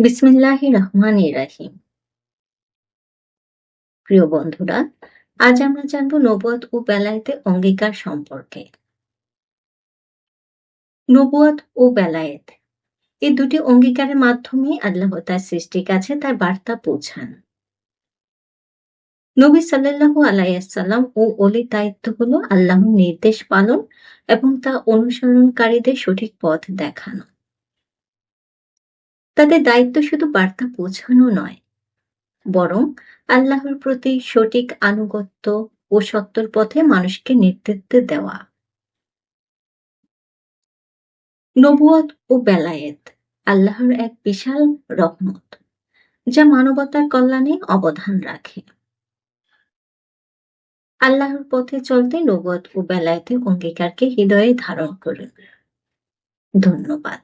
বিসমিল্লাহ রহমান রাহিম প্রিয় বন্ধুরা, আজ আমরা জানব নবুয়াত ও বেলায়েতে অঙ্গীকার সম্পর্কে। নবুয়াত ও বেলায়েত, এই দুটি অঙ্গীকারের মাধ্যমে আল্লাহ তার সৃষ্টির কাছে তার বার্তা পৌঁছান। নবী সাল্লাল্লাহু আলাইসাল্লাম ও অলির দায়িত্ব হলো আল্লাহর নির্দেশ পালন এবং তা অনুসরণকারীদের সঠিক পথ দেখানো। তাদের দায়িত্ব শুধু বার্তা পৌঁছানো নয়, বরং আল্লাহর প্রতি সঠিক আনুগত্য ও সত্যর পথে মানুষকে নেতৃত্ব দেওয়া। নবুয়ত ও বেলায়েত আল্লাহর এক বিশাল রহমত, যা মানবতার কল্যাণে অবদান রাখে। আল্লাহর পথে চলতে নবুয়ত ও বেলায়েতের অঙ্গীকারকে হৃদয়ে ধারণ করুন। ধন্যবাদ।